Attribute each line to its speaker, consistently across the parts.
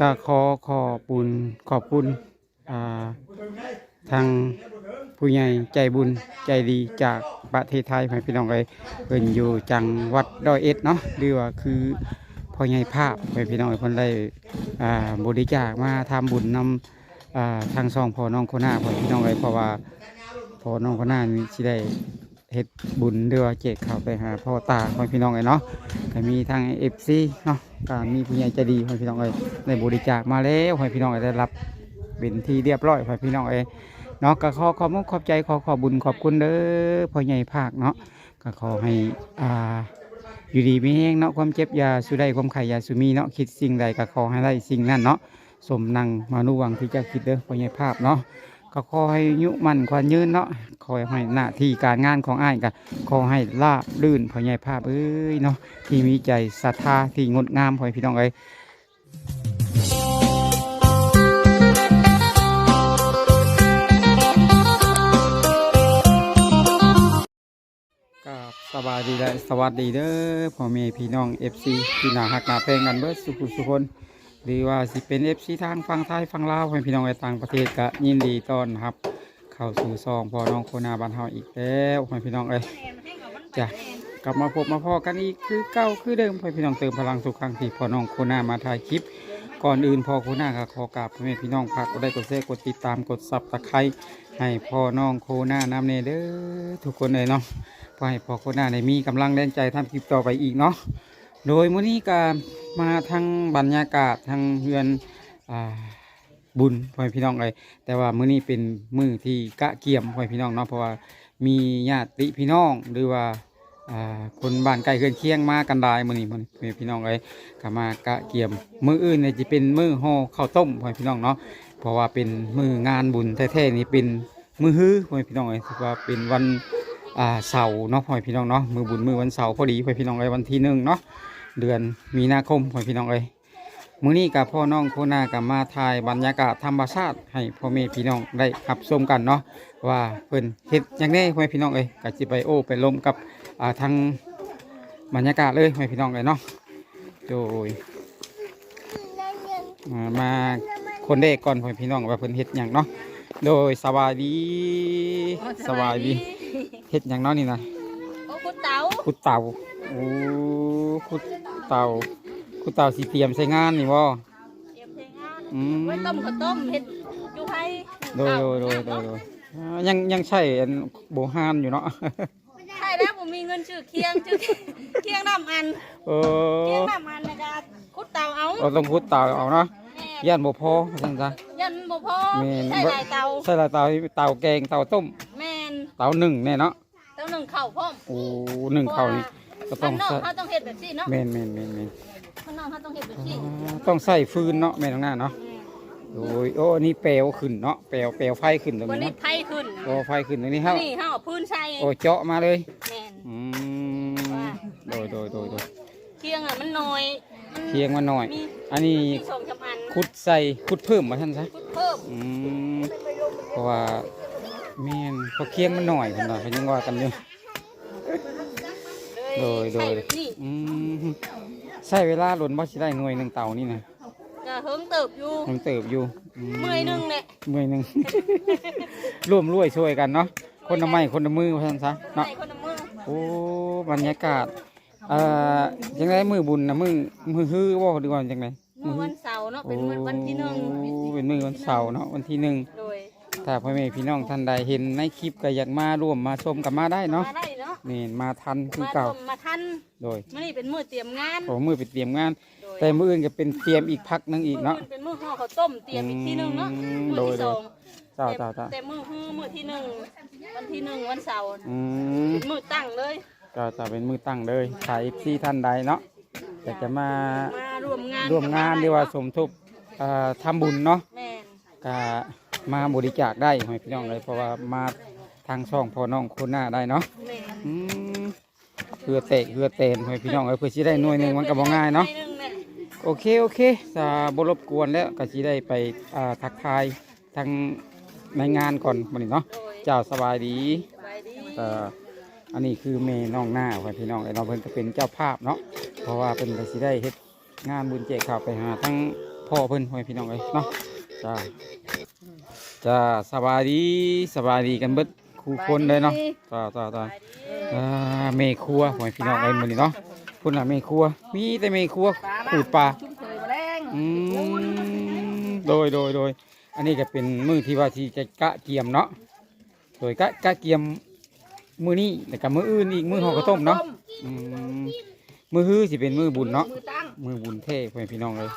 Speaker 1: ก็ขอขอบคุณขอบคุณทางผู้ใหญ่ใจบุญใจดีจากประเทศไทยให้พี่น้องเอ้ยเพิ่นอยู่จังหวัดร้อยเอ็ดเนาะหรือว่าคือพ่อใหญ่ภาพให้พี่น้องเอ้ยเพิ่นได้อ่าบริจาคมาทำบุญนำอ่าทางซองพ่อน้องโคหน้าให้พี่น้องเอ้ยเพราะว่าพ่อน้องโคหน้านี่สิได้ เฮ็ดบุญหรือว่าแจกข้าไปหาพ่อตาให้พี่น้องเอ้ยเนาะก็มีทาง FC เนาะก็มีผู้ใหญ่ใจดีให้พี่น้องเอ้ยได้บริจาคมาแล้วให้พี่น้องเอ้ยได้รับเป็นที่เรียบร้อยให้พี่น้องเอ้ยเนาะก็ขอขอบมุณขอบใจขอขอบบุญขอบคุณเด้อพ่อใหญ่ภาคเนาะก็ขอให้อ่าอยู่ดีมีแห้งเนาะความเจ็บยาสุได้ความไข่ยาสุมีเนาะคิดสิ่งใดก็ขอให้ได้สิ่งนั้นเนาะสมนังมานุวังที่จะคิดเด้อพ่อใหญ่ภาพเนาะ ก็ขอให้ยุมันขวัญยืนเนาะขอให้หน้าที่การงานของอ้ายก็ขอให้ลาบลื่นพ่อใหญ่ภาพเอ้ยเนาะที่มีใจศรัทธาที่งดงามพ่อพี่น้องเอ้ยกับสบายดีและสวัสดีเด้อพ่อแม่พี่น้อง FC ที่น่าฮักน่าแพงกันเบิดสุขุสุคน หรือว่าสิเป็น FC ทางฝั่งไทยฝั่งลาวให้พี่น้องในต่างประเทศก็ยินดีต้อนรับ เข้าสู่ซองพอน้องโคนาบ้านเฮาอีกแล้วให้พี่น้องเอ้ยจ้ะกลับมาพบมาพอกันอีกคือเก้าคือเดิมเพื่อพี่น้องเติมพลังสุขครั้งที่พอน้องโคนามาถ่ายคลิป ก่อนอื่นพอโคนาก็ขอกราบพ่อแม่พี่น้องฝากกดไลค์กดแชร์กดติดตามกดซับตะไคร้ให้พ่อน้องโคนาน้ำเนเด้อทุกคนเลยเนาะเพื่อให้พ่อโคนาได้มีกำลังแรงใจทำคลิปต่อไปอีกเนาะโดยมื้อนี้ก็ มาทั้งบรรยากาศทั้งเฮือนอ่าบุญพ่อพี่น้องเลยแต่ว่ามื้อนี้เป็นมื้อที่กะเกี่ยมพ่อพี่น้องเนาะเพราะว่ามีญาติพี่น้องหรือว่าคนบ้านใกล้เคือนเคียงมากันได้มื้อนี้มื้อพี่น้องเอ้ยก็มากะเกี่ยมมื้ออื่นเนี่ยจะเป็นมื้อห่อข้าวต้มพ่อพี่น้องเนาะเพราะว่าเป็นมื้องานบุญแท้ๆนี่เป็นมื้อฮื้อพ่อพี่น้องเอ้ยถือว่าเป็นวันเสาร์เนาะพ่อพี่น้องเนาะมื้อบุญมื้อวันเสาร์พอดีพ่อพี่น้องเอ้ยวันที่หนึ่งเนาะ เดือนมีนาคมพ่อพี่น้องเอ้ยมื้อนี้กับพ่อน้องโคนากับมาถ่ายบรรยากาศธรรมชาติให้พ่อแม่พี่น้องได้รับชมกันเนาะว่าเพิ่นเฮ็ดหยังแน่พ่อแม่พี่น้องเอ้ยก็สิไปโอ้ไปลมกับอ่าทางบรรยากาศเลยให้พี่น้องเลยเนาะโดยอ่ามาคนเด็กก่อนให้พี่น้องว่าเพิ่นเฮ็ดหยังเนาะโดยสบายดีสบายดีเฮ็ดหยังเนาะนี่นะ
Speaker 2: โอ้คุณเต๋า
Speaker 1: ขุดเต่า โอ้ขุดเต่าขุดเต่าสีเตรียมใช้งานนี่บ่
Speaker 2: เตรียมใช้งาน
Speaker 1: อืม
Speaker 2: ไว้ต้มข้าวต้มเห็ดอยู่ให้
Speaker 1: โดยโดยโดยโดยโดยอ่ายังยังใช่อันโบฮานอยู่เนาะ
Speaker 2: ใช่แล้วผมมีเงินชื่อเคียงชื่อเคียงน้ำอัน
Speaker 1: เอ
Speaker 2: เคีย
Speaker 1: อง
Speaker 2: น้ำอันนะครับคุณเต๋าเอา
Speaker 1: เราต้องขุดเต่าเอาเนาะ
Speaker 2: แม่
Speaker 1: ย่านบ่พอซั่นซะ
Speaker 2: ยันบ่พอ
Speaker 1: แม่น
Speaker 2: ใช่หลายเตา
Speaker 1: ใช่ละเตาเตาแกงเตาต้ม
Speaker 2: แม่น
Speaker 1: เตาหนึ่งแน่เนาะ
Speaker 2: เตาหนึ่งเข่าพร้อม
Speaker 1: โอ้หนึ่งเขานี่ ก็ต้
Speaker 2: ข้า
Speaker 1: อง
Speaker 2: งนอก
Speaker 1: ใส่
Speaker 2: เขาต้องเห็ดแบบนี้เนาะ
Speaker 1: เมนเมนเมนเมน
Speaker 2: ข้างนอกเขาต้องเห็ดแบบ
Speaker 1: อ่
Speaker 2: นี้า
Speaker 1: ต้องใส่ฟืนเนาะแม่นตรงหน้าเนาะโอ้ยโอ้อันนี่เปลวขึ้นเนาะเปลวเปลวไฟขึ้นตรง
Speaker 2: วัน
Speaker 1: นี้
Speaker 2: นี้
Speaker 1: เนาะ
Speaker 2: ไทยขึ้น
Speaker 1: โอ้ไฟขึ้นตรงนี้ครับ
Speaker 2: นี่เขาเอาพื้นใส่
Speaker 1: โอ้เจาะมาเลย
Speaker 2: แม่น
Speaker 1: อืมโดยโดยโดยโดย
Speaker 2: เคียงอะมันน้อยมัน
Speaker 1: เพียงมาหน่อย
Speaker 2: มี
Speaker 1: อันนี้
Speaker 2: มีสองจำอัน
Speaker 1: ขุดใส่ขุดเพิ่มมาท่านซะ
Speaker 2: ขุดเพิ่ม
Speaker 1: อืมเพราะว่าแม่นเพราะเคียงมันหน่อยเพิ่นว่าเพิ่นยังว่ากันอยู่ โดยโดย
Speaker 2: ใช่แบบนี่
Speaker 1: อืมใช้เวลาหล่นบ่สิได้หน่วยหนึ่งเต่านี่นะ
Speaker 2: ก็เฮิงเติบอยู่
Speaker 1: มันเติบอยู่
Speaker 2: เมื่อยหนึงเนี่ย
Speaker 1: เมื่อยหนึ่ง ร่วมรวยช่วยกันเนาะคนละไม้คนละมือว่าซั่นซะเนาะ
Speaker 2: ใส่คนละมือ
Speaker 1: โอ้บรรยากาศเอ่อจังไดมือบุญนะมือมือฮื้อบ่ดีกว่าจังได
Speaker 2: มือวันเสาร์เนาะเป็นมื้อวันที่หนึ่ง
Speaker 1: โอ้เป็นมือวันเสาร์เนาะวันที่หนึ่ง
Speaker 2: โดย
Speaker 1: ถ้าพ่อแม่พี่น้องท่านใดเห็นในคลิปก็อยากมาร่วมมาชมกันมาได้เนาะ
Speaker 2: มาได้เนาะ
Speaker 1: นี่มาทันคือ
Speaker 2: มา
Speaker 1: เก่า
Speaker 2: ชมมาทัน
Speaker 1: โดย
Speaker 2: มื้อนี้เป็นมื้อเตรียมงาน
Speaker 1: โอ้มือไปเตรียมงาน
Speaker 2: โดย
Speaker 1: แต่มืออื่นก็เป็นเตรียมอีกพักหนึงอีกเนาะ
Speaker 2: มื้เป็นมื้อห่อข้าวต้มเตรียมอีกทีหนึงเนาะ
Speaker 1: อืม
Speaker 2: มื้อ
Speaker 1: โดย
Speaker 2: ที่สอง
Speaker 1: เจ้าเจ้าเจ้า
Speaker 2: แต่มื้อฮือมื้อที่หนึ่งวันที่หนึ่งวันเสาร์
Speaker 1: อืม
Speaker 2: เป็นมื้อตั้งเลย
Speaker 1: ก็จะเป็นมือตั้งเลยถ่ายซีท่านใดเนาะอยากจะมา
Speaker 2: มาร่วมงาน
Speaker 1: ร่วมงานหรือว่าสมทบเอ่อทำบุญเนาะ
Speaker 2: แม่น
Speaker 1: ก็มาบริจาคได้ให้พี่น้องเลยเพราะว่ามาทางช่องพ่อน้องคนหน้าได้เนาะ
Speaker 2: แม่น
Speaker 1: อืมเพื่อเตะเพื่อเตนให้พี่น้องเลยเพื่อสิได้หน่วยหนึ่งมันก็บ่ง่ายเนาะ
Speaker 2: หงแม่
Speaker 1: โอเค โอเคจะบรบกวนแล้วก็สิได้ไปอ่าทักทายทางในงานก่อนวันนี้เนาะ
Speaker 2: โดย
Speaker 1: เจ้าสบายดี
Speaker 2: สบายดี
Speaker 1: เอ่ออันนี้คือเมน้องหน้าให้พี่น้องไอ้น้องเพิ่นก็เป็นเจ้าภาพเนาะเพราะว่าเป็นก็สิได้เฮ็ดงานบุญแจกข่าวไปหาทั้งพ่อเพิ่นพ่อแม่พี่น้องเลยเนาะจ้าจ้าสบายดีสบายดีกันเบิด คู่คนเลยเนาะจ้าจ้าจ้าอ่าเมครัวพ่อแม่พี่น้องเอ้ยมื้อนี้เนาะพุ่นน่ะเมครัว มีแต่เมครัวขูดปลา
Speaker 2: ชุ่มเคยมาแรง
Speaker 1: อืมโดยโดยโดยอันนี้ก็เป็นมือที่ว่าที่จะกะเกียมเนาะโดยกะกะเกียมมือนี้แต่กับมืออื่นอีกมือห่อกระต้มเนาะอืมมือฮื้อสิเป็นมือบุญเนาะ
Speaker 2: มือตั้ง
Speaker 1: มือบุญเท่พ่อแม่พี่น้องเลย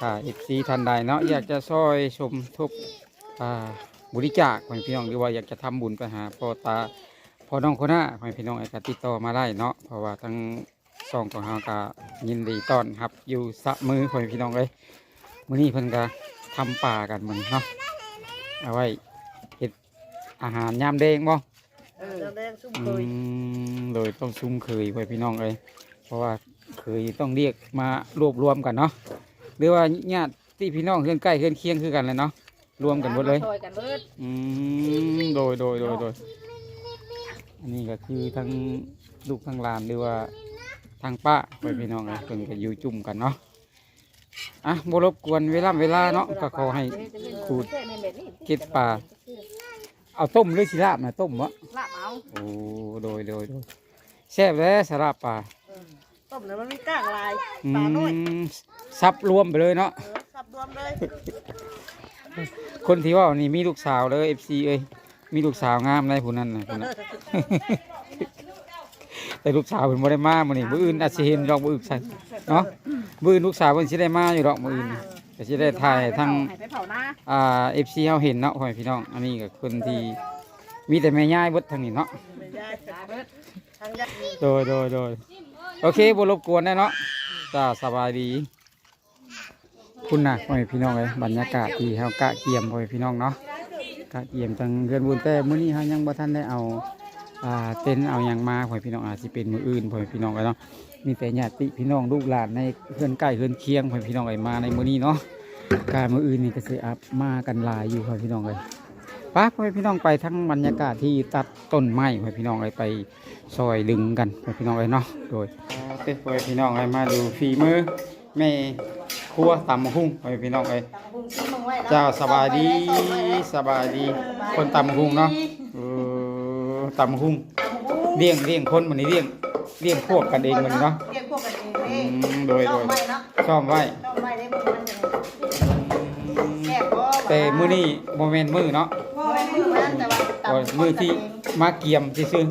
Speaker 1: ค่ะเอฟซีทันใดเนาะอยากจะซอยชมทบอ่า บริจาคพ่อแม่พี่น้องหรือว่าอยากจะทำบุญไปหาพ่อตาพ่อน้องคนหน้าพ่อแม่พี่น้องไอ้ก็ติดต่อมาได้เนาะเพราะว่าทั้งสองของเราก็ยินดีต้อนรับ อยู่สะมือพ่อแม่พี่น้องเลยมื้อนี้เพิ่นก็ทำป่ากันมื้อนี้เนาะเอาไว้เฮ็ดอาหารยามแดงบ่
Speaker 2: เออแดงชุ่ม
Speaker 1: อื
Speaker 2: เคย
Speaker 1: มโดยต้องซุ้มเคยไว้พี่น้องเลยเพราะว่าเคยต้องเรียกมารวบรวมกันเนาะหรือว่าญาติที่พี่น้องเพื่อนใกล้เพื่อนเคียงคือกันเลยเนาะ รวมกันหมดเลย
Speaker 2: ซอยกันเบิด
Speaker 1: อืมโดยโดยโดยโดยอันนี้ก็คือทั้งลูกทั้งหลานหรือว่าทางป้าไปพี่น้องเลยเพิ่นก็อยู่จุ่มกันเนาะอะบรบกวนเวลาเวลาเนาะก็ขอให้ ขูดเก็บปลาเอาต้มหรือสิลาบนะต้มวะ
Speaker 2: ลาบเอา
Speaker 1: โอ้โดยโดยโดยแซ่บแล้วสาราบปลา
Speaker 2: ต้มแล้วมันมีก้างลาย
Speaker 1: อื
Speaker 2: ปลาน้อย
Speaker 1: มซับรวมไปเลยเนาะ
Speaker 2: เออสับรวมเลย
Speaker 1: คนที่ว่านี่มีลูกสาวเลยเอฟซีเอ้ยมีลูกสาวงามในผู้นั้นนะผู้นั้นแต่ลูกสาวเพิ่นบ่ได้มามื้อนี้มื้ออื่นอาจสิเห็นดอกมื้ออื่นใช่เนาะมื้ออื่นลูกสาวเพิ่นสิได้มาอยู่ดอกมื้ออื่นก็สิได้ถ่ายทั้ง
Speaker 2: ไปเผาหน้า
Speaker 1: อ่า FC เฮาเห็นเนาะพ่อพี่น้อง อันนี้ก็คนที่มีแต่แม่ย่ายเบิดทางนี้เนาะโดยโดยโดยโอเคบ่รบกวนแน่เนาะจ้าสบายดี คุณน่ะพ่อแม่พี่น้องเลยบรรยากาศที่เฮากะเกียมพ่อแม่พี่น้องเนาะกะเกียมทางเรือนบุญแต่มื้อนี้เฮายังบ่ทันได้เอาอ่าเต็นท์เอาหยังมาพ่อแม่พี่น้องอาจสิเป็นมื้ออื่นพ่อแม่พี่น้องเลยเนาะมีแต่ญาติพี่น้องลูกหลานในเพื่อนใกล้เพื่อนเคียงพ่อแม่พี่น้องเลยมาในมื้อนี้เนาะการมื้ออื่นนี่ก็สิอัพมากันหลายอยู่พ่อแม่พี่น้องเลยป้าพ่อแม่พี่น้องไปทั้งบรรยากาศที่ตัดต้นไม้พ่อแม่พี่น้องเลยไปซอยดึงกันไปพี่น้องเลยเนาะโดยเต้ไปพี่น้องเลยมาดูฝีมือแม่ รัวตำมะฮุ่งไปพี่น้องเลย
Speaker 2: บุ้งซื้อมึงไว้นะ
Speaker 1: เจ้าสบายดีสบายดี คนตำมะฮุ่งเนาะเออตำมะฮุ่งเลี้ยงเลี้ยงคนมันนี้เลี้ยงเลี้ยงพวกกันเองมันเนาะ
Speaker 2: เก็บพวกกันเอง
Speaker 1: อื
Speaker 2: นี่
Speaker 1: มโดยโดย
Speaker 2: ต้องไว้เนาะ
Speaker 1: ซ่อมไว้
Speaker 2: ต้องไว้ได้บุญมันจังแซ่บบ่
Speaker 1: แต่มือนี้โมเมนต์มือเนาะ
Speaker 2: บ่แม่นมือมันแต่ว่า
Speaker 1: โอ้ยมือที่มาเกียมซื่อ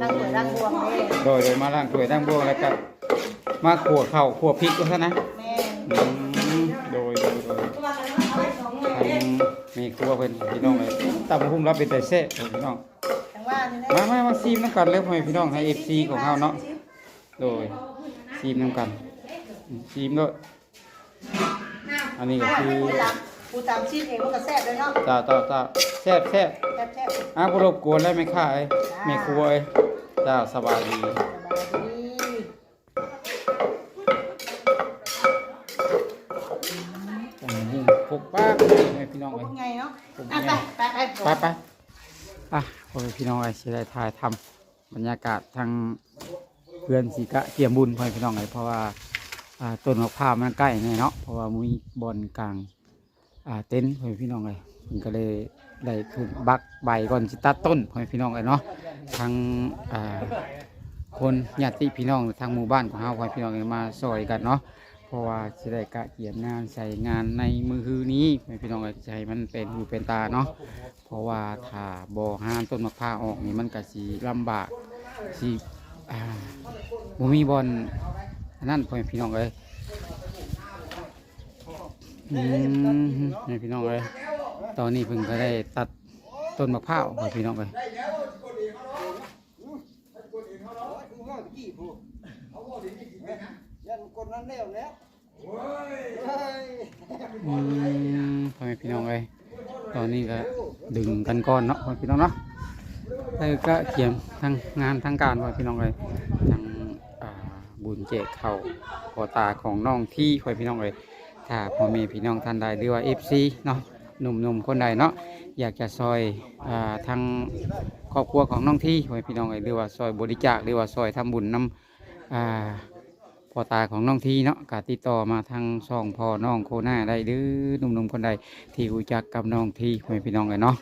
Speaker 2: ตั้งเปิดตั้งบวงนี่
Speaker 1: ๆโดยโดยมาล้างถ้วยล้างบวงแล้วก็มาขัวข้าวขัวพริกก็ซะนะ
Speaker 2: แม่น
Speaker 1: อืมโดยโดยโดยทำมีครัวเป็นพี่น้องเลยตำพุ่มรับเป็นแต่เซ่พี่น้อง
Speaker 2: จังว่านี่นะ
Speaker 1: มามามาซีมน้ำกันเลยพ่อแม่พี่น้องให้เอฟซีของเขาเนาะโดยซีมน้ำกันอืมซีมด้วยอันนี้ก็คือ
Speaker 2: ผู้ตำผู้ตำชีสเองมันก็แซ่บเลยเนาะ
Speaker 1: จ้าจ้าจ้าแซ่บแซ่บ
Speaker 2: แซ่บแซ่บ
Speaker 1: อ้าวรบกวนแล้วไม่ค่าเอ้ยแม่ครัวเอ้ยจ้าสบายดี
Speaker 2: สบายดี
Speaker 1: กป้าพ่อแม่พี่น้อง
Speaker 2: พว
Speaker 1: เอ้
Speaker 2: ก
Speaker 1: ย
Speaker 2: ไงเนาะ
Speaker 1: ผม
Speaker 2: อะ
Speaker 1: ไง
Speaker 2: ไปไปไป
Speaker 1: ไปไปอะพ่อแม่พี่น้องเอ้ยสิได้ถ่ายทำบรรยากาศทางเพื่อนสีกะเตรียมบุญพ่อพี่น้องเลยเพราะว่าอ่าต้นมะพร้าวมันใกล้แน่เนาะเพราะว่ามุ้ยบอลกลางอ่าเต็นท์พ่อพี่น้องเลยมันก็เลยได้ขึ้นบักใบก่อนสิตัดต้นพ่อพี่น้องเลยเนาะทางอ่าคนญาติพี่น้องทางหมู่บ้านของเราพ่อพี่น้องเลยมาซอยกันเนาะเพ ราะว่าสิได้กะเกียมงานใส่งานในมือฮือนี้พ่พี่น้องเลยจะให้มันเป็นหูเป็นตาเนาะเพราะว่าถ้าบ่อห้ามต้นมะพร้าวออกนี่มันก็สิลำบากสิอ่าบ่มีบอลนั่นพ่อพี่น้องเอ้ยอืมนี่พี่น้องเอ้ยตอนนี้เพิ่งก็ได้ตัดต้นมะพร้าวพ่อพี่น้องเอ้ย อืมพ่อแม่พี่น้องเอ้ยตอนนี้ก็ดึงกันก่อนเนาะพ่อแม่พี่น้องเนาะแล้วก็เขียมทางงานทางการพ่อแม่พี่น้องเอ้ยทางบุญเจกเขาพอตาของน้องที่คอพี่น้องเลยถ้าพ่อแม่พี่น้องท่านใดหรือว่าเอฟซีเนาะหนุ่มๆคนใดเนาะอยากจะซอยอทางครอบครัวของน้องที่คอยพี่น้องเลยหรือว่าซอยบริจาคหรือว่าซอยทำบุญนำอ่า พ่อตาของน้องทีเนาะก็ติดต่อมาทางช่องพ่อน้องโคหน้าได้เด้อหนุ่มๆคนใดที่รู้จักกับน้องทีพ่อพี่น้องเลยเนาะ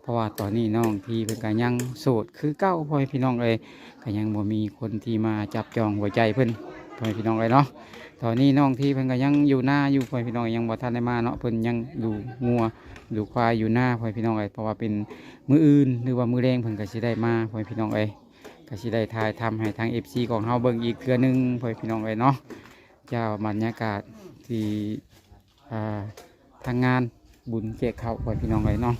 Speaker 1: เพราะว่าตอนนี้น้องทีเพิ่นก็ยังโสดคือเก้าพ่อพี่น้องเลยก็ยังบ่มีคนที่มาจับจองหัวใจเพิ่นพ่อพี่น้องเลยเนาะตอนนี้น้องทีเพิ่นก็ยังอยู่หน้าอยู่พ่อพี่น้องยังบ่ทันได้มาเนาะเพิ่นยังดูงัวดูควายอยู่หน้าพ่อพี่น้องเลยเพราะว่าเป็นมืออื่นหรือว่ามือแรงเพิ่นก็สิได้มาพ่อพี่น้องเลย ก็สิได้ถ่ายทำให้ทาง FC ของเฮาเบิ่งอีกเทื่อนึงเพื่อพี่น้องเลยเนาะเจ้าบรรยากาศที่ทางงานบุญเจ๊เขาเพื่อพี่น้องเลยเนาะ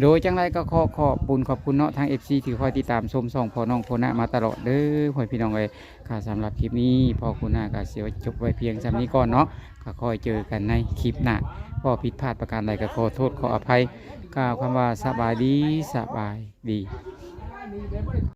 Speaker 1: โดยจังไรก็ขอขอบคุญขอบคุณเนาะทาง FC ที่คอยติดตามชมส่องพอน้องโคนะมาตลอดเด้อเพื่อพี่น้องเลยค่ะสำหรับคลิปนี้พอคุณนาก็เสียจบไว้เพียงสำนี้ก่อนเนาะก็คอยเจอกันในคลิปหน้าพอผิดพลาดประการใดก็ขอโทษขออภัยกล่าวคำว่าสบายดีสบายดี